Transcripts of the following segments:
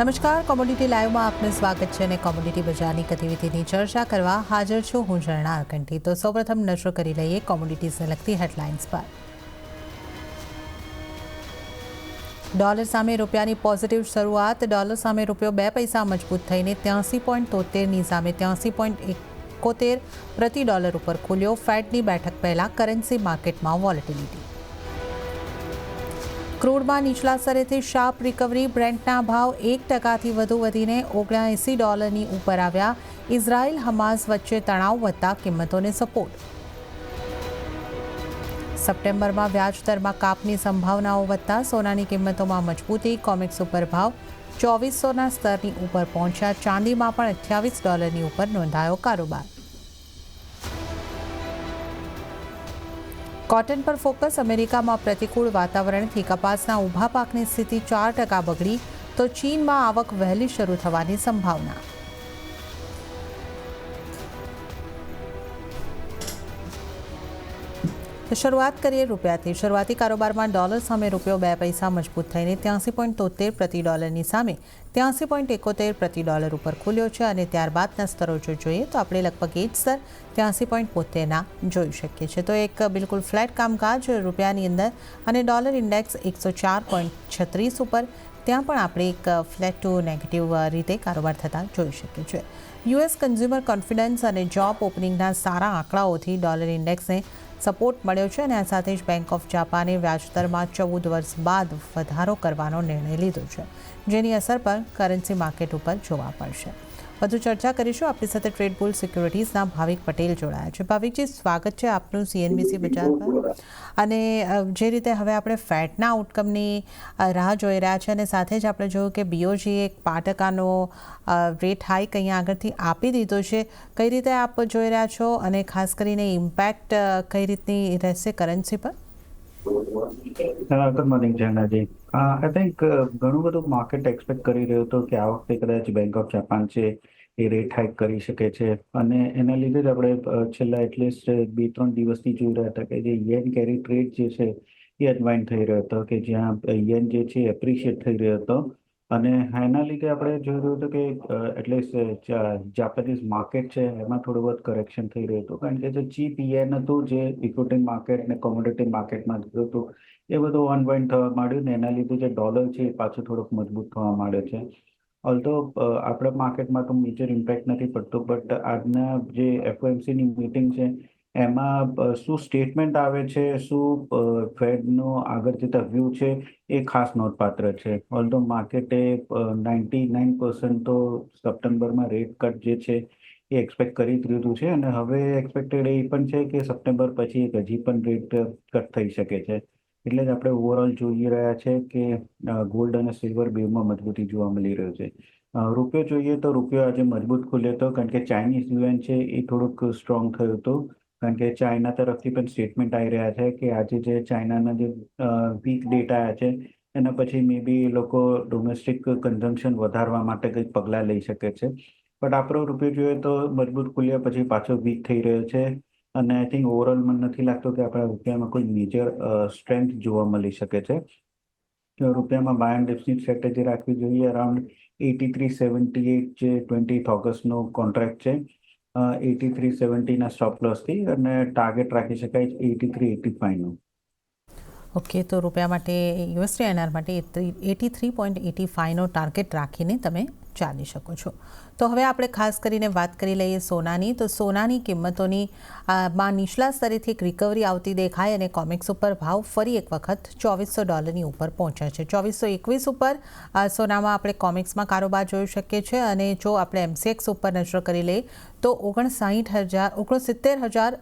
નમસ્કાર કોમોડિટી લાઈવમાં આપનું સ્વાગત છે અને કોમોડિટી બજારની ગતિવિધિની ચર્ચા કરવા હાજર છું હું ઝરણા અકંઠી તો સૌપ્રથમ નજર કરી લઈએ કોમોડિટીઝને લગતી હેડલાઇન્સ પર. ડોલર સામે રૂપિયાની પોઝિટિવ શરૂઆત. ડોલર સામે રૂપિયો બે પૈસા મજબૂત થઈને ત્યાંસી પોઈન્ટ તોતેરની સામે ત્યાંસી પોઈન્ટ એકોતેર પ્રતિ ડોલર ઉપર ખુલ્યો. ફેડની બેઠક પહેલાં કરન્સી માર્કેટમાં વોલેટિલિટી ક્રૂડમાં નીચલા સ્તરેથી શાર્પ રિકવરી બ્રેન્ટના ભાવ એક ટકાથી વધુ વધીને ઓગણએંસી ડોલરની ઉપર આવ્યા. ઇઝરાયલ, હમાસ વચ્ચે તણાવ વધતા કિંમતોને સપોર્ટ. સપ્ટેમ્બરમાં વ્યાજદરમાં કાપની સંભાવનાઓ વધતા સોનાની કિંમતોમાં મજબૂતી, કોમિક્સ ઉપર ભાવ ચોવીસોના સ્તરની ઉપર પહોંચ્યા. ચાંદીમાં પણ અઠ્યાવીસ ડોલરની ઉપર નોંધાયો કારોબાર. કોટન પર ફોકસ અમેરિકામાં પ્રતિકૂળ વાતાવરણથી કપાસના ઊભા પાકની સ્થિતિ ચાર ટકા બગડી, તો ચીનમાં આવક વહેલી શરૂ થવાની સંભાવના. શરૂઆત કરીએ રૂપિયાથી. શરૂઆતી કારોબારમાં ડોલર સામે રૂપિયો બે પૈસા મજબૂત થઈને ત્યાંસી પોઈન્ટ તોતેર પ્રતિ ડોલરની સામે ત્યાંસી પોઈન્ટ એકોતેર પ્રતિ ડોલર ઉપર ખુલ્યો છે અને ત્યારબાદના સ્તરો જો જોઈએ તો આપણે લગભગ એ જ સ્તર ત્યાંસી પોઈન્ટ બોતેરના જોઈ શકીએ છીએ. તો એક બિલકુલ ફ્લેટ કામકાજ રૂપિયાની અંદર અને ડોલર ઇન્ડેક્સ એકસો ચાર પોઈન્ટ છત્રીસ ઉપર ત્યાં પણ આપણે એક ફ્લેટ ટુ નેગેટિવ રીતે કારોબાર થતા જોઈ શકીએ છીએ. યુએસ કન્ઝ્યુમર કોન્ફિડન્સ અને જોબ ઓપનિંગના સારા આંકડાઓથી ડોલર ઇન્ડેક્સને સપોર્ટ મળ્યો છે અને આ સાથે જ બેંક ઓફ જાપાને વ્યાજદરમાં ચૌદ વર્ષ બાદ વધારો કરવાનો નિર્ણય લીધો છે, જેની અસર પર કરન્સી માર્કેટ ઉપર જોવા મળશે. વધુ ચર્ચા કરીશું. આપણી સાથે ટ્રેડ બુલ સિક્યુરિટીઝના ભાવિક પટેલ જોડાયા છે. ભાવિકજી સ્વાગત છે આપનું સીએનબીસી બજાર પર. અને જે રીતે હવે આપણે ફેટના આઉટકમની રાહ જોઈ રહ્યા છે અને સાથે જ આપણે જોયું કે બીઓજી એક પાટકાનો રેટ હાઈક અહીંયા આગળથી આપી દીધો છે. કઈ રીતે આપ જોઈ રહ્યા છો અને ખાસ કરીને ઇમ્પેક્ટ કઈ રીતની રહેશે કરન્સી પર? મોર્નિંગ જયનાજી આઈ થિંક ઘણું બધું માર્કેટ એક્સપેક્ટ કરી રહ્યું હતું કે આ વખતે કદાચ બેંક ઓફ જાપાન છે, એ રેટ હાઇક કરી શકે છે. અને એના લીધે જ આપણે છેલ્લા એટલીસ્ટ બે ત્રણ દિવસથી જોઈ રહ્યા હતા કે જે યેન કેરી ટ્રેડ જે છે, એ અજમાઇન થઈ રહ્યો હતો. કે જ્યાં યેન જે છે એપ્રિશિએટ થઈ રહ્યો હતો. અને એના લીધે આપણે જોઈ રહ્યું હતું કે એટલીસ્ટ જાપાનીઝ માર્કેટ છે, એમાં થોડું બધું કરેક્શન થઈ રહ્યું હતું. કારણ કે જે ચીપ ઈએન હતું જે ઇક્વિટી માર્કેટ ને કોમોડિટી માર્કેટમાં લીધું હતું, એ બધું અનવાઇન્ડ થવા માંડ્યું ને એના લીધે જે ડોલર છે, એ પાછું થોડોક મજબૂત થવા માંડ્યો છે. ઓલ્ધો આપણા માર્કેટમાં તો મેજર ઇમ્પેક્ટ નથી પડતો બટ આજના જે એફઓએમસીની મીટિંગ છે એમાં શું સ્ટેટમેન્ટ આવે છે, શું ફેડનો આગળ જતા વ્યૂ છે, એ ખાસ નોંધપાત્ર છે. ઓલધો માર્કેટે નાઇન્ટી નાઇન પર્સન્ટ તો સપ્ટેમ્બરમાં રેટ કટ જે છે, એ એક્સપેક્ટ કરી લીધું છે. અને હવે એક્સપેક્ટેડ એ પણ છે કે સપ્ટેમ્બર પછી એક હજી પણ રેટ કટ થઈ શકે છે. એટલે જ આપણે ઓવરઓલ જોઈ રહ્યા છે કે ગોલ્ડ અને સિલ્વર બેમાં મજબૂતી જોવા મળી રહ્યું છે. રૂપિયો જોઈએ તો રૂપિયો આજે મજબૂત ખુલ્યો હતો કારણ કે ચાઇનીઝ યુએન છે એ થોડુંક સ્ટ્રોંગ થયું હતું કારણ કે ચાઇના તરફથી પણ સ્ટેટમેન્ટ આવી રહ્યા છે કે આજે જે ચાઇનાના જે વીક ડેટા આવ્યા છે, એના પછી મે બી એ લોકો ડોમેસ્ટિક કન્ઝમ્પશન વધારવા માટે કંઈક પગલાં લઈ શકે છે. બટ આપણો રૂપિયો જોઈએ તો મજબૂત ખુલ્યા પછી પાછો વીક થઈ રહ્યો છે. અને આઈ થિંક ઓવરઓલ મને નથી લાગતું કે આપણા રૂપિયામાં કોઈ મેજર સ્ટ્રેન્થ જોવા મળી શકે છે. રૂપિયામાં બાય એન્ડ ડિપ્સની સ્ટ્રેટેજી રાખવી જોઈએ around eighty three seventy eight જે ટ્વેન્ટી ઓગસ્ટનો કોન્ટ્રાક્ટ છે. એટી થ્રી સેવન્ટીના સ્ટોપ લોસથી અને ટાર્ગેટ રાખી શકાય એટી થ્રી, એટી ફાઈવનું ઓકે, તો રૂપિયા માટે યુએસડી એનઆર માટે એટી થ્રી પોઈન્ટ એટી ફાઈવનો ટાર્ગેટ રાખીને તમે ચાલી શકો છો. તો હવે આપણે ખાસ કરીને વાત કરી લઈએ સોનાની. તો સોનાની કિંમતોની માં નીચલા સ્તરેથી એક રિકવરી આવતી દેખાય અને કોમિક્સ ઉપર ભાવ ફરી એક વખત ચોવીસો ડોલરની ઉપર પહોંચ્યા છે. ચોવીસો એકવીસ ઉપર સોનામાં આપણે કોમિક્સમાં કારોબાર જોઈ શકીએ છીએ અને જો આપણે એમસીએક્સ ઉપર નજર કરી લઈએ, તો ઓગણસાઠ હજાર, ઓગણસિત્તેર હજાર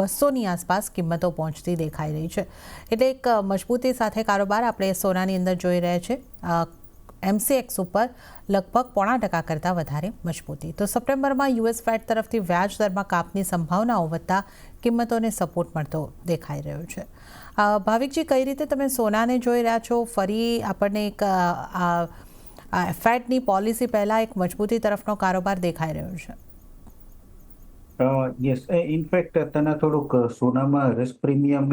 બસોની આસપાસ કિંમતો પહોંચતી દેખાઈ રહી છે. એટલે એક મજબૂતી સાથે કારોબાર આપણે સોનાની અંદર જોઈ રહ્યા છે એમસીએક્સ ઉપર લગભગ પોણા ટકા કરતાં વધારે મજબૂતી. તો સપ્ટેમ્બરમાં યુએસ ફેડ તરફથી વ્યાજ દરમાં કાપની સંભાવનાઓ વધતા કિંમતોને સપોર્ટ મળતો દેખાઈ રહ્યો છે. ભાવિકજી, કઈ રીતે તમે સોનાને જોઈ રહ્યા છો? ફરી આપણને એક ફેટની પોલિસી પહેલાં એક મજબૂતી તરફનો કારોબાર દેખાઈ રહ્યો છે. યસ ઇનફેક્ટ અત્યારના થોડુંક સોનામાં રિસ્ક પ્રીમિયમ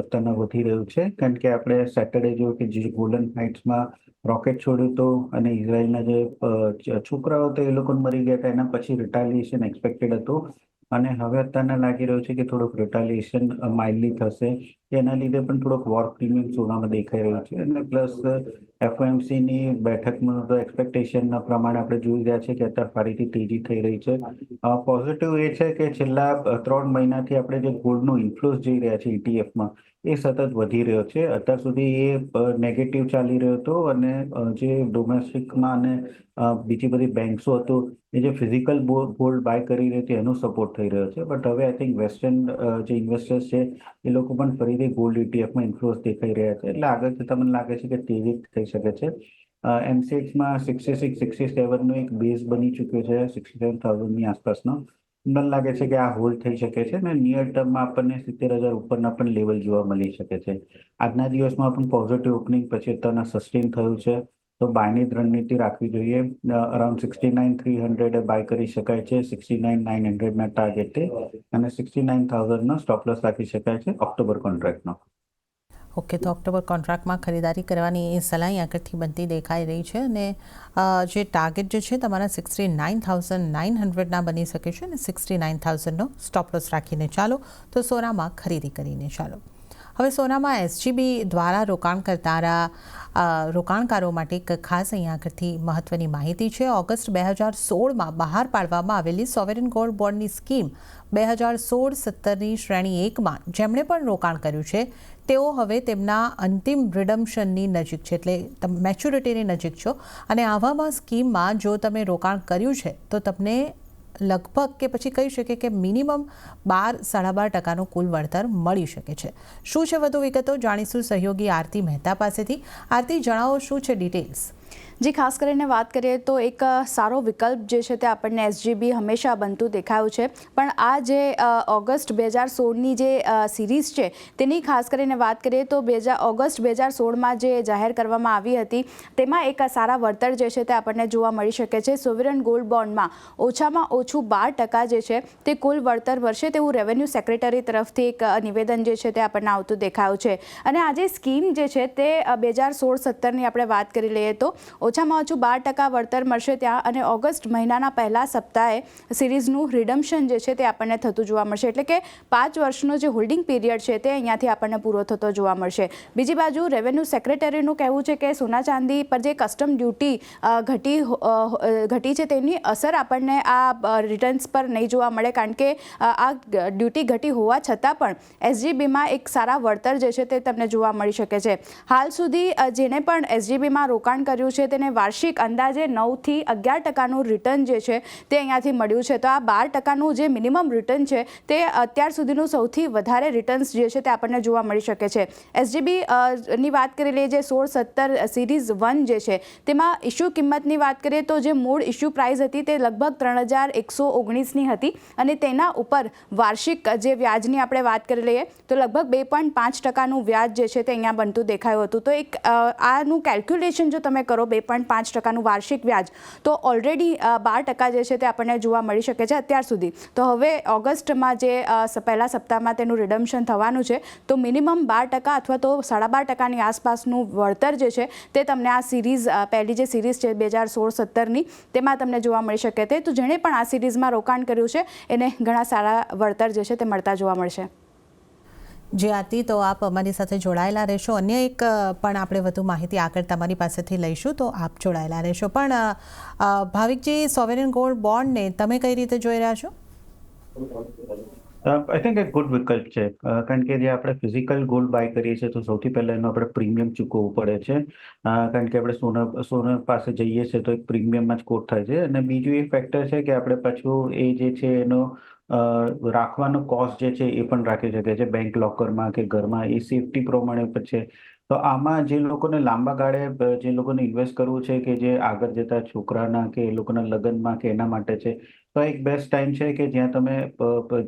અત્યારના વધી રહ્યું છે. કારણ કે આપણે સેટરડે જોયું કે જે ગોલ્ડન હાઇટ્સમાં રોકેટ છોડ્યું હતું અને ઇઝરાયલના જે છોકરાઓ હતા એ લોકો મરી ગયા હતા. એના પછી રિટાલિએશન એક્સપેક્ટેડ હતું. અને હવે અત્યારના લાગી રહ્યું છે કે થોડુંક રિટાલિએશન માઇલ્ડલી થશે. એના લીધે પણ થોડોક વોર પ્રીમિયમ સોનામાં દેખાઈ રહ્યું છે. અને પ્લસ એફઓએમસીની બેઠકમાં તો એક્સપેક્ટેશનના પ્રમાણે આપણે જોઈ રહ્યા છે કે અત્યારે ફરીથી તેજી થઈ રહી છે. પોઝિટિવ એ છે કે છેલ્લા ત્રણ મહિનાથી આપણે જે ગોલ્ડનું ઇન્ફ્લુઅન્સ જોઈ રહ્યા છે ઇટીએફમાં એ સતત વધી રહ્યો છે. અત્યાર સુધી એ નેગેટિવ ચાલી રહ્યો હતો અને જે ડોમેસ્ટિકમાં અને બીજી બધી બેન્કસો હતું, એ જે ફિઝિકલ ગોલ્ડ બાય કરી રહી હતી, એનો સપોર્ટ થઈ રહ્યો છે. બટ હવે આઈ થિંક વેસ્ટર્ન જે ઇન્વેસ્ટર્સ છે, એ લોકો પણ ફરીથી ગોલ્ડ ઇટીએફમાં ઇન્ફ્લુઅન્સ દેખાઈ રહ્યા છે. એટલે આગળ તમને મને લાગે છે કે તેવી થઈ શકે છે. એમસીએક્સમાં સિક્સટી સિક્સ સિક્સટી સેવનનો એક બેઝ બની ચૂક્યો છે સિક્સટી સેવન થાઉઝન્ડની આસપાસનો. મને લાગે છે કે આ હોલ્ડ થઈ શકે છે અને નિયર ટર્મમાં આપણને સિત્તેર હજાર ઉપરના પણ લેવલ જોવા મળી શકે છે. આજના દિવસમાં પણ પોઝિટિવ ઓપનિંગ પછી અત્યારના સસ્ટેન થયું છે. તો બાયની રણનીતિ રાખવી જોઈએ. Around sixty nine three hundred buy કરી શકાય છે. સિક્સટી નાઇન નાઇન હંડ્રેડના ટાર્ગેટે અને સિક્સટી નાઇન થાઉઝન્ડનો સ્ટોપલોસ રાખી શકાય છે. ઓક્ટોબર કોન્ટ્રાક્ટનો ઓકે, તો ઓક્ટોબર કોન્ટ્રાક્ટમાં ખરીદારી કરવાની એ સલાહ અહીં આગળથી બનતી દેખાઈ રહી છે અને જે ટાર્ગેટ જે છે તમારા સિક્સટી નાઇન થાઉઝન્ડ નાઇન હંડ્રેડના બની શકે છે અને સિક્સટી નાઇન થાઉઝન્ડનો સ્ટોપલોસ રાખીને ચાલો, તો સોનામાં ખરીદી કરીને ચાલો. હવે સોનામાં એસજીબી દ્વારા રોકાણ કરનારા રોકાણકારો માટે એક ખાસ અહીં આગળથી મહત્વની માહિતી છે. ઓગસ્ટ બે હજાર સોળમાં બહાર પાડવામાં આવેલી સોવેરિન ગોલ્ડ બોન્ડની સ્કીમ બે હજાર સોળ સત્તરની શ્રેણી એકમાં જેમણે પણ રોકાણ કર્યું છે તેઓ હવે તેમના અંતિમ રિડમ્શનની નજીક છે, એટલે તમે મેચ્યુરિટીની નજીક છો. અને આવામાં સ્કીમમાં જો તમે રોકાણ કર્યું છે, તો તમને લગભગ કે પછી કહી શકીએ કે મિનિમમ બાર, સાડા બાર ટકાનું કુલ વળતર મળી શકે છે. શું છે વધુ વિગતો? જાણીશું સહયોગી આરતી મહેતા પાસેથી. આરતી, જણાવો શું છે ડિટેલ્સ જી, ખાસ કરીને વાત કરીએ તો એક સારો વિકલ્પ જે છે તે આપણને એસજીબી હંમેશા બનતું દેખાયું છે. પણ આ જે ઓગસ્ટ બે હજાર સોળની જે સિરીઝ છે, તેની ખાસ કરીને વાત કરીએ તો બે હજાર, ઓગસ્ટ બે હજાર સોળમાં જે જાહેર કરવામાં આવી હતી, તેમાં એક સારા વળતર જે છે તે આપણને જોવા મળી શકે છે. સોવરન ગોલ્ડ બોન્ડમાં ઓછામાં ઓછું બાર ટકા જે છે તે કુલ વળતર વર્ષે તેવું રેવન્યુ સેક્રેટરી તરફથી એક નિવેદન જે છે તે આપણને આવતું દેખાયું છે. અને આ જે સ્કીમ જે છે તે બે હજાર સોળ સત્તરની આપણે વાત કરી લઈએ તો ઓછામાં ઓછું બાર ટકા વળતર મળશે ત્યાં અને ઓગસ્ટ મહિનાના પહેલા સપ્તાહે સિરીઝનું રિડમ્શન જે છે તે આપણને થતું જોવા મળશે. એટલે કે પાંચ વર્ષનો જે હોલ્ડિંગ પીરિયડ છે તે અહીંયાથી આપણને પૂરો થતો જોવા મળશે. બીજી બાજુ રેવન્યુ સેક્રેટરીનું કહેવું છે કે સોના ચાંદી પર જે કસ્ટમ ડ્યુટી ઘટી ઘટી છે તેની અસર આપણને આ રિટર્ન્સ પર નહીં જોવા મળે કારણ કે આ ડ્યુટી ઘટી હોવા છતાં પણ એસજીબીમાં એક સારા વળતર જે છે તે તમને જોવા મળી શકે છે. હાલ સુધી જેણે પણ એસજીબીમાં રોકાણ કર્યું છે તેને વાર્ષિક અંદાજે નવથી અગિયાર ટકાનું રિટર્ન જે છે તે અહીંયાથી મળ્યું છે. તો આ બાર ટકાનું જે મિનિમમ રિટર્ન છે તે અત્યાર સુધીનું સૌથી વધારે રિટર્ન્સ જે છે તે આપણને જોવા મળી શકે છે. એસજીબી ની વાત કરી લઈએ જે સોળ સત્તર સિરીઝ વન જે છે તેમાં ઇશ્યુ કિંમતની વાત કરીએ તો જે મૂળ ઇશ્યુ પ્રાઇસ હતી તે લગભગ ત્રણ હજાર એકસો ઓગણીસની હતી અને તેના ઉપર વાર્ષિક જે વ્યાજની આપણે વાત કરી લઈએ તો લગભગ બે પોઈન્ટ પાંચ ટકાનું વ્યાજ જે છે તે અહીંયા બનતું દેખાયું હતું. તો એક આનું કેલ્ક્યુલેશન જો તમે કરો બે પોઈન્ટ પાંચ ટકાનું વાર્ષિક વ્યાજ. તો ઓલરેડી બાર ટકા જે છે તે આપણને જોવા મળી શકે છે અત્યાર સુધી. તો હવે ઓગસ્ટમાં જે પહેલા સપ્તાહમાં તેનું રિડમ્શન થવાનું છે, તો મિનિમમ બાર ટકા અથવા તો સાડા બાર ટકાની આસપાસનું વળતર જે છે તે તમને આ સિરીઝ પહેલી જે સિરીઝ છે બે હજાર સોળ સત્તરની, તેમાં તમને જોવા મળી શકે તે. તો જેણે પણ આ સિરીઝમાં રોકાણ કર્યું છે, એને ઘણા સારા વળતર જે છે તે મળતા જોવા મળશે. જે આરતી તો આપ અમારી સાથે જોડાયેલા રહેશો. અન્ય એક પણ આપણે વધુ માહિતી આગળ તમારી પાસેથી લઈશું, તો આપ જોડાયેલા રહેશો. પણ ભાવિકજી સોવેરિન ગોલ્ડ બોન્ડને તમે કઈ રીતે જોઈ રહ્યા છો? આઈ થિંક એક ગુડ વિકલ્પ છે. કારણ કે જે આપણે ફિઝિકલ ગોલ્ડ બાય કરીએ છીએ, તો સૌથી પહેલા એનો આપણે પ્રીમિયમ ચૂકવવું પડે છે. કારણ કે આપણે સોના સોના પાસે જઈએ છીએ, તો એક પ્રીમિયમમાં જ કોટ થાય છે. અને બીજું એ ફેક્ટર છે કે આપણે પાછું એ જે છે એનો રાખવાનો કોસ્ટ જે છે એ પણ રાખી શકે છે બેંક લોકરમાં કે ઘરમાં એ સેફટી પ્રમાણે છે. તો આમાં જે લોકોને લાંબા ગાળે જે લોકોને ઇન્વેસ્ટ કરવું છે કે જે આગળ જતા છોકરાના કે એ લોકોના લગ્નમાં કે એના માટે છે, તો એક બેસ્ટ ટાઈમ છે કે જ્યાં તમે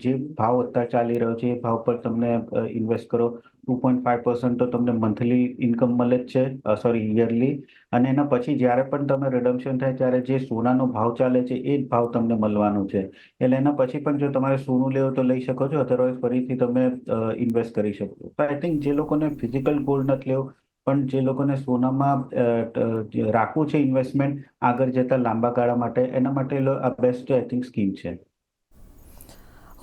જે ભાવ અત્યારે ચાલી રહ્યો છે એ ભાવ પર તમને ઇન્વેસ્ટ કરો. ટુ પોઈન્ટ ફાઈવ પર્સન્ટ તો તમને મંથલી ઇન્કમ મળે જ છે સોરી યરલી. અને એના પછી જ્યારે પણ તમે રિડમ્પશન થાય ત્યારે જે સોનાનો ભાવ ચાલે છે, એ જ ભાવ તમને મળવાનો છે. એટલે એના પછી પણ જો તમારે સોનું લેવું તો લઈ શકો છો અધરવાઇઝ ફરીથી તમે ઇન્વેસ્ટ કરી શકો છો. આઈ થિંક જે લોકોને ફિઝિકલ ગોલ્ડ નથી લેવું, પણ જે લોકોને સોનામાં રાખવું છે ઇન્વેસ્ટમેન્ટ આગળ જતા લાંબા ગાળા માટે, એના માટે આ બેસ્ટ આઈ થિંક સ્કીમ છે.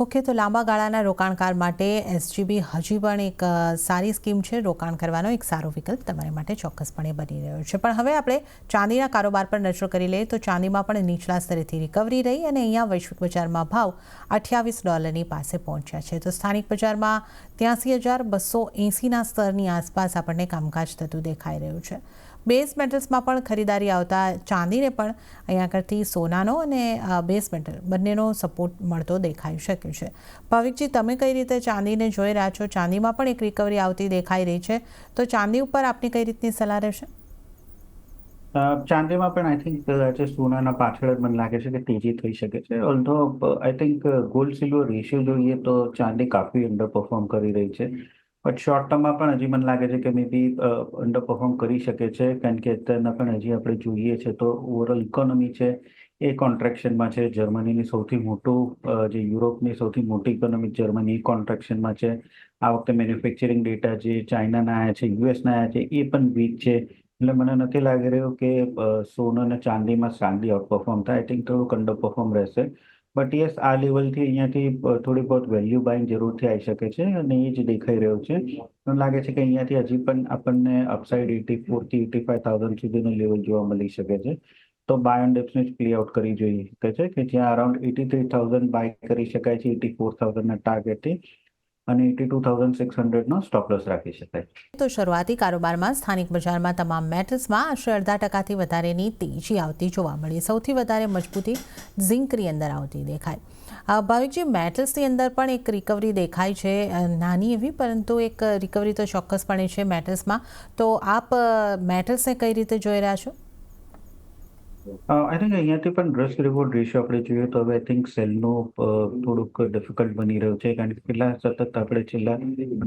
ઓકે તો લાંબા ગાળાના રોકાણકાર માટે એસજીબી હજી પણ એક સારી સ્કીમ છે. રોકાણ કરવાનો એક સારો વિકલ્પ તમારા માટે ચોક્કસપણે બની રહ્યો છે. પણ હવે આપણે ચાંદીના કારોબાર પર નજર કરી લઈએ તો ચાંદીમાં પણ નીચલા સ્તરેથી રિકવરી રહી અને અહીંયા વૈશ્વિક બજારમાં ભાવ અઠ્યાવીસ ડોલરની પાસે પહોંચ્યા છે. તો સ્થાનિક બજારમાં ત્યાંસી હજાર બસો એંસીના સ્તરની આસપાસ આપણને કામકાજ થતું દેખાઈ રહ્યું છે. બેઝ મેટલ્સમાં પણ ખરીદારી આવતા ચાંદીને પણ અહીંયા આગળથી સોનાનો અને બેઝ મેટલ બંનેનો સપોર્ટ મળતો દેખાઈ શકે છે. ભાવિકજી, તમે કઈ રીતે ચાંદીને જોઈ રહ્યા છો? ચાંદીમાં પણ એક રિકવરી આવતી દેખાઈ રહી છે. તો ચાંદી ઉપર આપની કઈ રીતની સલાહ રહેશે? ચાંદીમાં પણ આઈ થિંક આજે સોનાના પાછળ જ મને લાગે છે કે તેજી થઈ શકે છે. Although I think gold silver ratio જોઈએ તો ચાંદી કાફી અંડર પરફોર્મ કરી રહી છે. બટ શોર્ટ ટર્મમાં પણ હજી મને લાગે છે કે મે બી અંડર પરફોર્મ કરી શકે છે. કારણ કે અત્યારના પણ હજી આપણે જોઈએ છે તો ઓવરઓલ ઇકોનોમી છે એ કોન્ટ્રેક્શનમાં છે. જર્મનીની સૌથી મોટું જે યુરોપની સૌથી મોટી ઇકોનોમી જર્મની કોન્ટ્રેક્શનમાં છે. આ વખતે મેન્યુફેક્ચરિંગ ડેટા જે ચાઇનાના આવ્યા છે યુએસના આવ્યા છે, એ પણ વીક છે. એટલે મને નથી લાગી રહ્યું કે સોનું અને ચાંદીમાં ચાંદી આઉટ પરફોર્મ થાય. આઈ થિંક થોડુંક અંડર પરફોર્મ રહેશે. બટ યસ આ લેવલથી અહીંયાથી થોડી બહુ વેલ્યુ બાઇંગ જરૂરથી આવી શકે છે અને એ જ દેખાઈ રહ્યું છે. મને લાગે છે કે અહીંયાથી હજી પણ આપણને અપસાઇડ એટી ફોરથી એટી ફાઈવ થાઉઝન્ડ સુધીનું લેવલ જોવા મળી શકે છે. તો બાય ઓન ડિપ્સને જ પ્લે આઉટ કરી જોઈ શકે છે કે જ્યાં around eighty three thousand buy કરી શકાય છે એટી ફોર થાઉઝન્ડના ટાર્ગેટથી અને એટી ટુ થાઉઝન્ડ સિક્સ હંડ્રેડનો સ્ટોપ લોસ રાખી શકાય. તો શરૂઆતી કારોબારમાં સ્થાનિક બજારમાં તમામ મેટલ્સમાં આશરે અડધા ટકાથી વધારેની તેજી આવતી જોવા મળી. સૌથી વધારે મજબૂતી ઝિંકની અંદર આવતી દેખાય. ભાવિકજી મેટલ્સની અંદર પણ એક રિકવરી દેખાય છે નાની એવી, પરંતુ એક રિકવરી તો ચોક્કસપણે છે મેટલ્સમાં તો આપ મેટલ્સને કઈ રીતે જોઈ રહ્યા છો? આઈ થિંક અહીંયાથી પણ રિસ્ક રિવોર્ડ રેશિયો આપણે જોઈએ તો હવે આઈ થિંક સેલનું થોડુંક ડિફિકલ્ટ બની રહ્યું છે. કારણ કે પેલા સતત આપણે છેલ્લા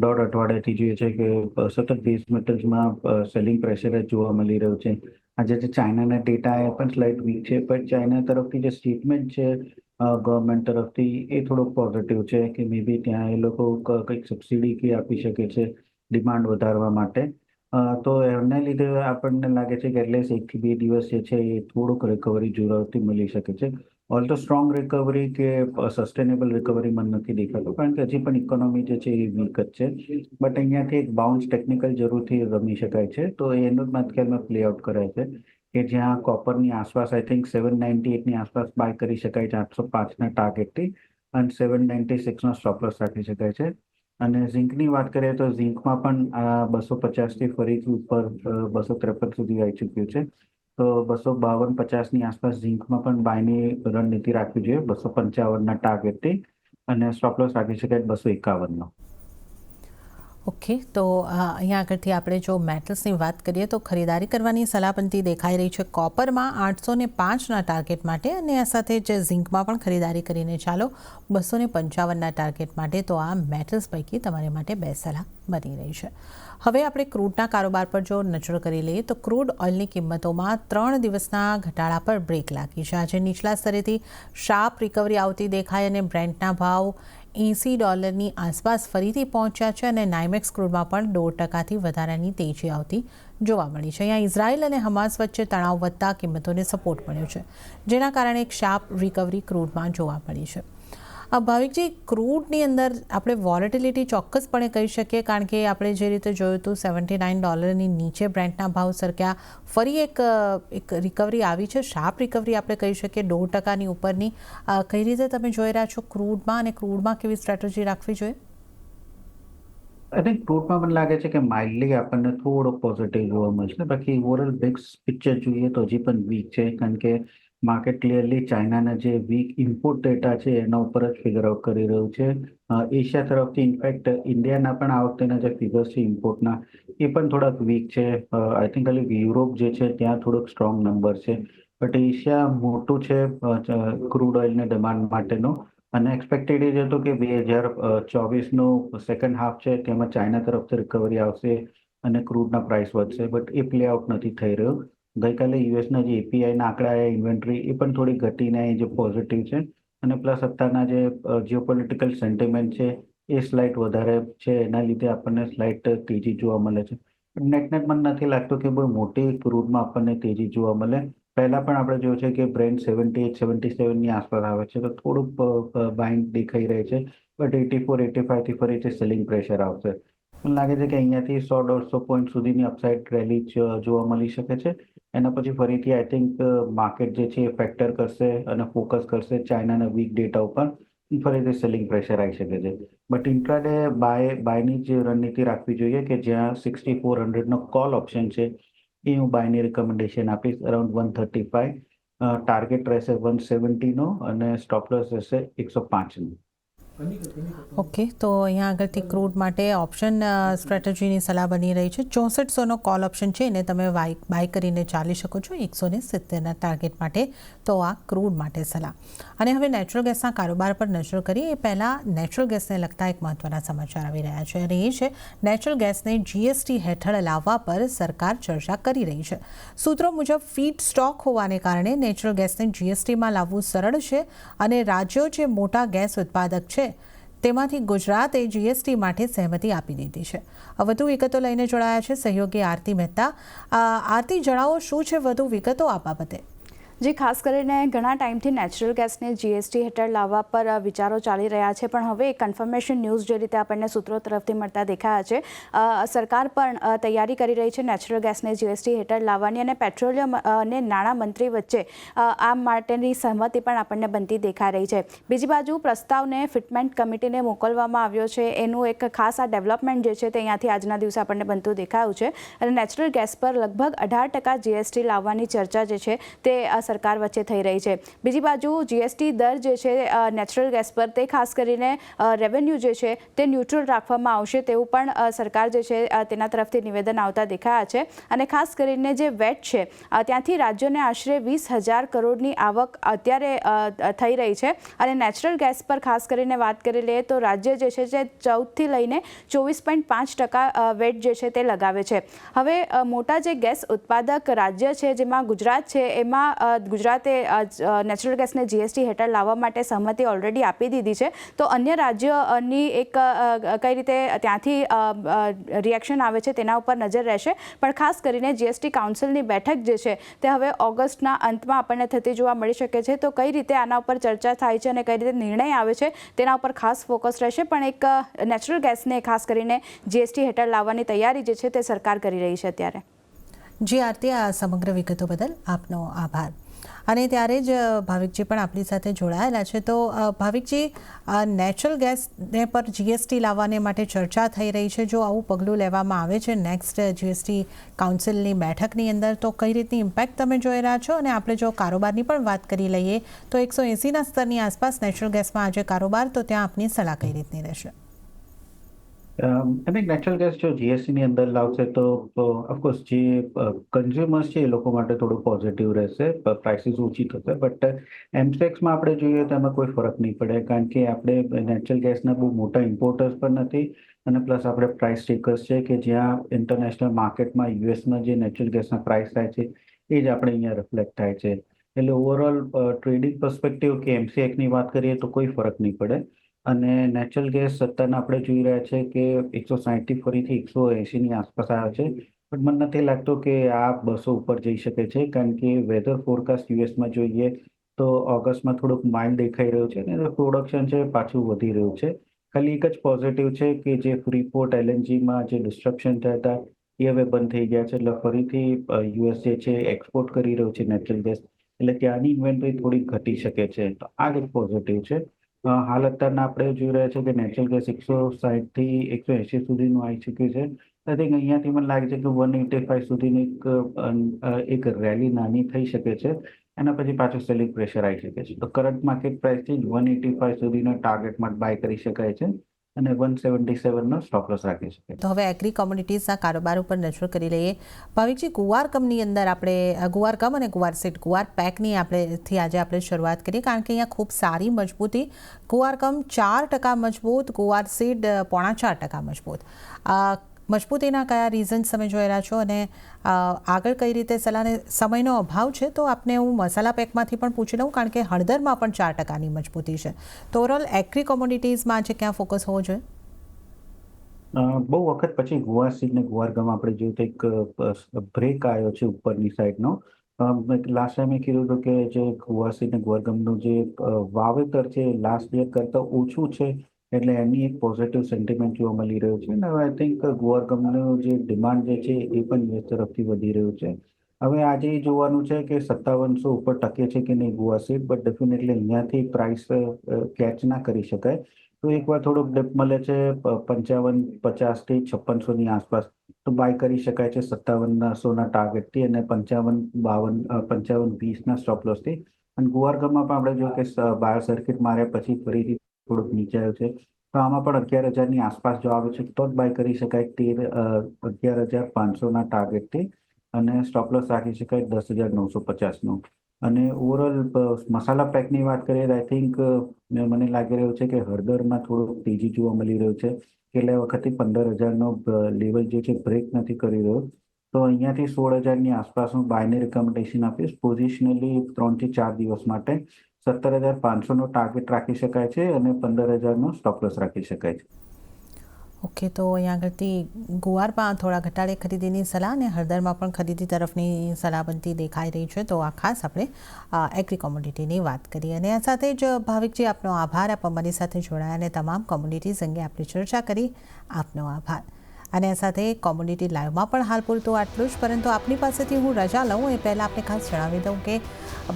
દોઢ અઠવાડિયાથી જોઈએ છે કે સતત બેઝ મેટલ્સમાં સેલિંગ પ્રેશર જ જોવા મળી રહ્યું છે. આજે જે ચાઇનાના ડેટા એ પણ સ્લાઇટ વીક છે પણ ચાઇના તરફથી જે સ્ટેટમેન્ટ છે ગવર્મેન્ટ તરફથી એ થોડોક પોઝિટિવ છે કે મે બી ત્યાં એ લોકો કંઈક સબસિડી કે આપી શકે છે ડિમાન્ડ વધારવા માટે. તો એમને લીધે આપણને લાગે છે કે એટલીસ્ટ એકથી બે દિવસ જે છે એ થોડુંક રિકવરી જરૂરથી મળી શકે છે. ઓલ તો સ્ટ્રોંગ રિકવરી કે સસ્ટેનેબલ રિકવરી મને નથી દેખાતું, કારણ કે હજી પણ ઇકોનોમી જે છે એ વીક જ છે. બટ અહીંયાથી એક બાઉન્સ ટેકનિકલ જરૂરથી રમી શકાય છે. તો એનું જ માત્કેલમાં પ્લે આઉટ કરાય છે કે જ્યાં કોપરની આસપાસ આઈ થિંક સેવન નાઇન્ટી એટની આસપાસ બાય કરી શકાય છે, આઠસો પાંચના ટાર્ગેટથી અને સેવન નાઇન્ટી સિક્સનો સ્ટોપ લોસ રાખી શકાય છે. અને ઝીંકની વાત કરીએ તો ઝીંકમાં પણ આ બસો પચાસથી ફરીથી ઉપર બસો ત્રેપન સુધી આવી ચૂક્યું છે. તો બસો બાવન પચાસની આસપાસ ઝીંકમાં પણ બાયની રણનીતિ રાખવી જોઈએ, બસો પંચાવનના ટાર્ગેટથી અને સ્ટોપલોસ રાખી શકાય બસો એકાવનનો. ઓકે તો અહીંયા આગળથી આપણે જો મેટલ્સની વાત કરીએ તો ખરીદારી કરવાની સલાહ દેખાઈ રહી છે કોપરમાં આઠસો ને પાંચના ટાર્ગેટ માટે અને આ સાથે જે ઝિંકમાં પણ ખરીદારી કરીને ચાલો બસો ને પંચાવનના ટાર્ગેટ માટે તો આ મેટલ્સ પૈકી તમારે માટે બે સલાહ બની રહી છે. હવે આપણે ક્રૂડના કારોબાર પર જો નજર કરી લઈએ તો ક્રૂડ ઓઇલની કિંમતોમાં ત્રણ દિવસના ઘટાડા પર બ્રેક લાગી છે. આજે નીચલા સ્તરેથી શાર્પ રિકવરી આવતી દેખાય અને બ્રેન્ડના ભાવ એંસી ડોલરની આસપાસ ફરીથી પહોંચ્યા છે અને નાઇમેક્સ ક્રૂડમાં પણ દોઢ ટકાથી વધારાની તેજી આવતી જોવા મળી છે. અહીંયા ઇઝરાયલ અને હમાસ વચ્ચે તણાવ વધતા કિંમતોને સપોર્ટ મળ્યો છે, જેના કારણે એક શાર્પ રિકવરી ક્રૂડમાં જોવા મળી છે. આ ભાવિકજી ક્રૂડની અંદર આપણે વોલેટિલિટી ચોક્કસપણે કહી શકીએ, કારણ કે આપણે જે રીતે જોયું હતું સેવન્ટી નાઇન ડોલરની નીચે બ્રેન્ડના ભાવ સરક્યા, ફરી એક એક રિકવરી આવી છે. શાર્પ રિકવરી આપણે કહી શકીએ, દોઢ ટકાની ઉપરની. કઈ રીતે તમે જોઈ રહ્યા છો ક્રૂડમાં અને ક્રૂડમાં કેવી સ્ટ્રેટેજી રાખવી જોઈએ? આઈ થિંક ક્રૂડમાં મને લાગે છે કે માઇલ્ડલી આપણને થોડો પોઝિટિવ જોવા મળશે. બાકી ઓવરઓલ બિગ પિક્ચર જોઈએ તો હજી પણ વીક છે, કારણ કે માર્કેટ ક્લિયરલી ચાઇનાના જે વીક ઇમ્પોર્ટ ડેટા છે, એના ઉપર જ ફિગર આઉટ કરી રહ્યું છે. એશિયા તરફથી ઇનફેક્ટ ઇન્ડિયાના પણ આ વખતેના જે ફિગર્સ છે ઇમ્પોર્ટના એ પણ થોડાક વીક છે. આઈ થિંક ખાલી યુરોપ જે છે, ત્યાં થોડોક સ્ટ્રોંગ નંબર છે. બટ એશિયા મોટું છે ક્રૂડ ઓઇલને ડિમાન્ડ માટેનો. અને એક્સપેક્ટેડ એ જ હતું કે બે હજાર ચોવીસનો સેકન્ડ હાફ છે, તેમાં ચાઇના તરફથી રિકવરી આવશે અને ક્રૂડના પ્રાઇસ વધશે. બટ એ પ્લે આઉટ નથી થઈ રહ્યો. ગઈકાલે યુએસના જે એપીઆઈના આંકડા આવ્યા ઇન્વેન્ટરી એ પણ થોડી ઘટીને જે પોઝિટિવ છે. અને પ્લસ અત્યારના જે જીઓપોલિટિકલ સેન્ટિમેન્ટ છે, એ સ્લાઇટ વધારે છે. એના લીધે આપણને સ્લાઇટ તેજી જોવા મળે છે. નેટ નેટ મને નથી લાગતું કે બહુ મોટી ક્રૂડમાં આપણને તેજી જોવા મળે. પહેલા પણ આપણે જોયું છે કે બ્રેન્ડ સેવન્ટી એટ સેવન્ટી સેવનની આસપાસ આવે છે. તો થોડુંક બાઇન્ડ દેખાઈ રહે છે. બટ એટી ફોર એટી ફાઈવથી ફરીથી સેલિંગ પ્રેશર આવશે. મને લાગે છે કે અહીંયાથી સો દોઢસો પોઈન્ટ સુધીની અપસાઇડ રેલી જોવા મળી શકે છે. એના પછી ફરીથી આઈ થિંક માર્કેટ જે છે એ ફેક્ટર કરશે અને ફોકસ કરશે ચાઇનાના વીક ડેટા ઉપર. ફરીથી સેલિંગ પ્રેશર આવી શકે છે. બટ ઇન્ટ્રાડે બાય બાયની જ રણનીતિ રાખવી જોઈએ કે જ્યાં સિક્સટી ફોર હંડ્રેડનો કોલ ઓપ્શન છે એ હું બાયની રિકમેન્ડેશન આપીશ around one thirty five target રહેશે વન સેવન્ટીનો અને સ્ટોપલસ રહેશે એકસો પાંચનો ઓકે તો અહીંયા આગળથી ક્રૂડ માટે ઓપ્શન સ્ટ્રેટેજીની સલાહ બની રહી છે. ચોસઠસોનો કોલ ઓપ્શન છે, એને તમે વાય બાય કરીને ચાલી શકો છો એકસો ને સિત્તેરના ટાર્ગેટ માટે. તો આ ક્રૂડ માટે સલાહ. અને હવે નેચરલ ગેસના કારોબાર પર નજર કરીએ. એ પહેલાં નેચરલ ગેસને લગતા એક મહત્ત્વના સમાચાર આવી રહ્યા છે. અને એ છે નેચરલ ગેસને જીએસટી હેઠળ લાવવા પર સરકાર ચર્ચા કરી રહી છે. સૂત્રો મુજબ ફીડ સ્ટોક હોવાને કારણે નેચરલ ગેસને જીએસટીમાં લાવવું સરળ છે. અને રાજ્યો જે મોટા ગેસ ઉત્પાદક છે તેમાંથી ગુજરાતે જીએસટી માટે સહમતી આપી દીધી છે. વધુ વિગતો લઈને જોડાયા છે. સહયોગી આરતી મહેતા આરતી જણાવો, શું છે? વધુ વિગતો આ બાબતે જે ખાસ કરીને ઘણા ટાઈમથી નેચરલ ગેસને જીએસટી હેઠળ લાવવા પર વિચારો ચાલી રહ્યા છે. પણ હવે કન્ફર્મેશન ન્યૂઝ જે રીતે આપણને સૂત્રો તરફથી મળતા દેખાયા છે સરકાર પણ તૈયારી કરી રહી છે નેચરલ ગેસને જીએસટી હેઠળ લાવવાની અને પેટ્રોલિયમ અને નાણાં મંત્રી વચ્ચે આ માટેની સહમતિ પણ આપણને બનતી દેખાઈ રહી છે. બીજી બાજુ પ્રસ્તાવને ફિટમેન્ટ કમિટીને મોકલવામાં આવ્યો છે. એનું એક ખાસ આ ડેવલપમેન્ટ જે છે તે અહીંયાથી આજના દિવસે આપણને બનતું દેખાયું છે. અને નેચરલ ગેસ પર લગભગ અઢાર ટકા જીએસટી લાવવાની ચર્ચા જે છે તે સરકાર વચ્ચે થઈ રહી છે. બીજી બાજુ જીએસટી દર જે છે નેચરલ ગેસ પર તે ખાસ કરીને રેવન્યુ જે છે તે ન્યુટ્રલ રાખવામાં આવશે તેવું પણ સરકાર જે છે તેના તરફથી નિવેદન આવતા દેખાયા છે. અને ખાસ કરીને જે વેટ છે ત્યાંથી રાજ્યોને આશરે વીસ હજાર કરોડની આવક અત્યારે થઈ રહી છે. અને નેચરલ ગેસ પર ખાસ કરીને વાત કરી લઈએ તો રાજ્ય જે છે તે ચૌદથી લઈને ચોવીસ પોઈન્ટ પાંચ ટકા વેટ જે છે તે લગાવે છે. હવે મોટા જે ગેસ ઉત્પાદક રાજ્ય છે, જેમાં ગુજરાત છે, એમાં ગુજરાતે નેચરલ ગેસને જીએસટી હેઠળ લાવવા માટે સહમતિ ઓલરેડી આપી દીધી છે. તો અન્ય રાજ્યની એક કઈ રીતે ત્યાંથી રિએક્શન આવે છે તેના ઉપર નજર રહેશે. પણ ખાસ કરીને જીએસટી કાઉન્સિલની બેઠક જે છે તે હવે ઓગસ્ટના અંતમાં આપણને થતી જોવા મળી શકે છે. તો કઈ રીતે આના ઉપર ચર્ચા થાય છે અને કઈ રીતે નિર્ણય આવે છે તેના ઉપર ખાસ ફોકસ રહેશે. પણ એક નેચરલ ગેસને ખાસ કરીને જીએસટી હેઠળ લાવવાની તૈયારી જે છે તે સરકાર કરી રહી છે અત્યારે. જી આરતી, આ સમગ્ર વિગતો બદલ આપનો આભાર. અને ત્યારે જ ભાવિકજી પણ આપણી સાથે જોડાયેલા છે. તો ભાવિકજી નેચરલ ગેસને પર જીએસટી લાવવાને માટે ચર્ચા થઈ રહી છે. જો આવું પગલું લેવામાં આવે છે નેક્સ્ટ જીએસટી કાઉન્સિલની બેઠકની અંદર, તો કઈ રીતની ઇમ્પેક્ટ તમે જોઈ રહ્યા છો? અને આપણે જો કારોબારની પણ વાત કરી લઈએ, તો એકસો એંસીના સ્તરની આસપાસ નેચરલ ગેસમાં આજે કારોબાર, તો ત્યાં આપની સલાહ કઈ રીતની રહેશે? અને નેચરલ ગેસ જો જીએસટીની અંદર લાવશે તો ઓફકોર્સ જે કન્ઝ્યુમર્સ છે એ લોકો માટે થોડું પોઝિટિવ રહેશે પ્રાઇસીસ ઓછી થશે. બટ એમસેક્સમાં આપણે જોઈએ તો એમાં કોઈ ફરક નહીં પડે. કારણ કે આપણે નેચરલ ગેસના બહુ મોટા ઇમ્પોર્ટર્સ પણ નથી. અને પ્લસ આપણે પ્રાઇસ ટેકર્સ છે કે જ્યાં ઇન્ટરનેશનલ માર્કેટમાં યુએસમાં જે નેચરલ ગેસના પ્રાઇસ થાય છે, એ જ આપણે અહીંયા રિફ્લેક્ટ થાય છે. એટલે ઓવરઓલ ટ્રેડિંગ પર્સપેક્ટિવ કે એમસીએકની વાત કરીએ તો કોઈ ફરક નહીં પડે. અને નેચરલ ગેસ અત્યારના આપણે જોઈ રહ્યા છે કે એકસો સાહીઠથી ફરીથી એકસો એંશીની આસપાસ આવે છે. પણ મને નથી લાગતું કે આ બસો ઉપર જઈ શકે છે, કારણ કે વેધર ફોરકાસ્ટ યુએસમાં જોઈએ તો ઓગસ્ટમાં થોડુંક માઇલ્ડ દેખાઈ રહ્યું છે અને પ્રોડક્શન છે પાછું વધી રહ્યું છે. ખાલી એક જ પોઝિટિવ છે કે જે ફ્રીપોર્ટ એલએનજીમાં જે ડિસ્ટ્રક્શન થયા હતા, એ હવે બંધ થઈ ગયા છે. એટલે ફરીથી યુએસ જે છે એક્સપોર્ટ કરી રહ્યું છે નેચરલ ગેસ એટલે ત્યાંની ઇન્વેન્ટરી થોડી ઘટી શકે છે. તો આ એક પોઝિટિવ છે. હાલ અત્યારના આપણે જોઈ રહ્યા છે કે નેચરલ ગેસ એકસો સાહીઠથી એકસો એંશી સુધીનું આવી ચૂક્યું છે. આઈ થિંક અહીંયાથી મને લાગે છે કે વન એટી ફાઈવ સુધીની એક એક રેલી નાની થઈ શકે છે. એના પછી પાછું સેલિંગ પ્રેશર આવી શકે છે. તો કરંટ માર્કેટ પ્રાઇસથી વન એટી ફાઈવ સુધીનો ટાર્ગેટમાં બાય કરી શકાય છે. અને વન સેવન્ટી સેવનનો સ્ટોપ લોસ રાખી શકાય તો હવે એગ્રી કોમોડિટીઝના કારોબાર ઉપર નજર કરી લઈએ. ભાવિકજી કુવાર કમની અંદર આપણે ગુવાર કમ અને ગુવાર સીટ, ગુવાર પેકની આપણેથી આજે આપણે શરૂઆત કરીએ, કારણ કે અહીંયા ખૂબ સારી મજબૂતી. કુવાર કમ ચાર ટકા મજબૂત, ગુવાર સીડ પોણા ચાર ટકા મજબૂત. મજબૂતીના કયા રીઝન્સ તમે જોઈ રહ્યા છો અને આગળ કઈ રીતે સલાહને, સમયનો અભાવ છે તો આપને હું મસાલા પેકમાંથી પણ પૂછી લઉં કારણ કે હળદરમાં પણ ચાર ટકાની મજબૂતી છે. તો ઓવરઓલ એગ્રી કોમોડિટીઝમાં આજે ક્યાં ફોકસ હોવો જોઈએ? બહુ વખત પછી ગુવાર સીડ ને ગુવાર ગમ આપણે જોયું તો એક બ્રેક આવ્યો છે ઉપરની સાઈડનો લાસ્ટ ટાઈમે કીધું હતું કે જે ગુવાર સીડ ને ગુવાર ગમનું જે વાવેતર છે લાસ્ટ યર કરતાં ઓછું છે. એટલે એની એક પોઝિટિવ સેન્ટિમેન્ટ જોવા મળી રહ્યું છે અને આઈ થિંક ગુવાર કંપનીનું જે ડિમાન્ડ જે છે એ પણ યુએસ તરફથી વધી રહ્યું છે. હવે આજે એ જોવાનું છે કે સત્તાવનસો ઉપર ટકે છે કે નહીં ગુવા સીટ બટ ડેફિનેટલી અહીંયાથી પ્રાઇસ કેચ ના કરી શકાય. તો એકવાર થોડોક ડેપ મળે છે પંચાવન પચાસથી છપ્પનસોની આસપાસ. તો બાય કરી શકાય છે સત્તાવનસોના ટાર્ગેટથી અને પંચાવન, બાવન પંચાવન વીસના સ્ટોપ લોસથી અને ગુવારગમમાં પણ આપણે જો કે બાર સર્કિટ માર્યા પછી ફરીથી થોડુંક નીચે આવ્યું છે. તો આમાં પણ અગિયાર હજારની આસપાસ જો આવે છે, તો જ બાય કરી શકાય તેર અગિયાર હજાર પાંચસોના ટાર્ગેટથી અને સ્ટોપ રાખી શકાય દસ હજાર નવસો પચાસનો. અને ઓવરઓલ મસાલા પેકની વાત કરીએ આઈ થિંક મને લાગી રહ્યું છે કે હળદરમાં થોડુંક તેજી જોવા મળી રહ્યું છે. કેટલા વખતથી પંદર હજારનો લેવલ જે છે બ્રેક નથી કરી રહ્યો. તો અહીંયાથી સોળ હજારની આસપાસ હું બાયને રિકમેન્ડેશન આપીશ. પોઝિશનલી ત્રણથી ચાર દિવસ માટે સત્તર હજાર પાંચસોનો ટાર્ગેટ રાખી શકાય છે અને પંદર હજારનો સ્ટોપલોસ રાખી શકાય છે. ઓકે તો અહીંયા આગળથી ગુવારમાં થોડા ઘટાડે ખરીદીની સલાહ અને હળદરમાં પણ ખરીદી તરફની સલાહ બનતી દેખાઈ રહી છે. તો આ ખાસ આપણે એગ્રી કોમોડિટીની વાત કરી અને આ સાથે જ ભાવિકજી, આપનો આભાર. આપ અમારી સાથે જોડાયા અને તમામ કોમોડિટીઝ અંગે આપણે ચર્ચા કરી. આપનો આભાર. અને આ સાથે કોમ્યુનિટી લાઈવમાં પણ હાલ પૂરતું આટલું જ, પરંતુ આપની પાસેથી હું રજા લઉં એ પહેલાં આપણે ખાસ જણાવી દઉં કે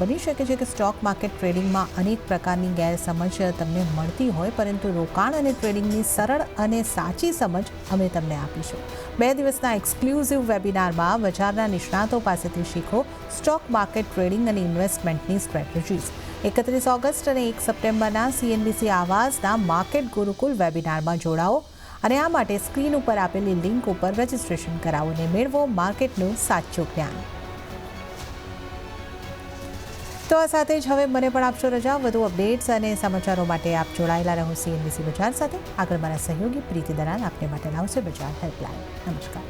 બની શકે છે કે સ્ટોક માર્કેટ ટ્રેડિંગમાં અનેક પ્રકારની ગેરસમજ તમને મળતી હોય, પરંતુ રોકાણ અને ટ્રેડિંગની સરળ અને સાચી સમજ અમે તમને આપીશું. બે દિવસના એક્સક્લુઝિવ વેબિનારમાં બજારના નિષ્ણાતો પાસેથી શીખો સ્ટોક માર્કેટ ટ્રેડિંગ અને ઇન્વેસ્ટમેન્ટની સ્ટ્રેટેજીસ એકત્રીસ ઓગસ્ટ અને એક સપ્ટેમ્બરના સીએનબીસી આવાસના માર્કેટ ગુરુકુલ વેબિનારમાં જોડાઓ. અને આ માટે સ્ક્રીન ઉપર આપેલી લિંક ઉપર રજીસ્ટ્રેશન કરાવો અને મેળવો માર્કેટનું સાચું જ્ઞાન. તો આ સાથે જ હવે મને પણ આપશો રજા. વધુ અપડેટ્સ અને સમાચારો માટે આપ જોડાયેલા રહો સીએનબીસી બજાર સાથે. આગળ મારા સહયોગી પ્રીતિ દલાલ આપને માટે લાવશે બજાર હેલ્પલાઇન. નમસ્કાર.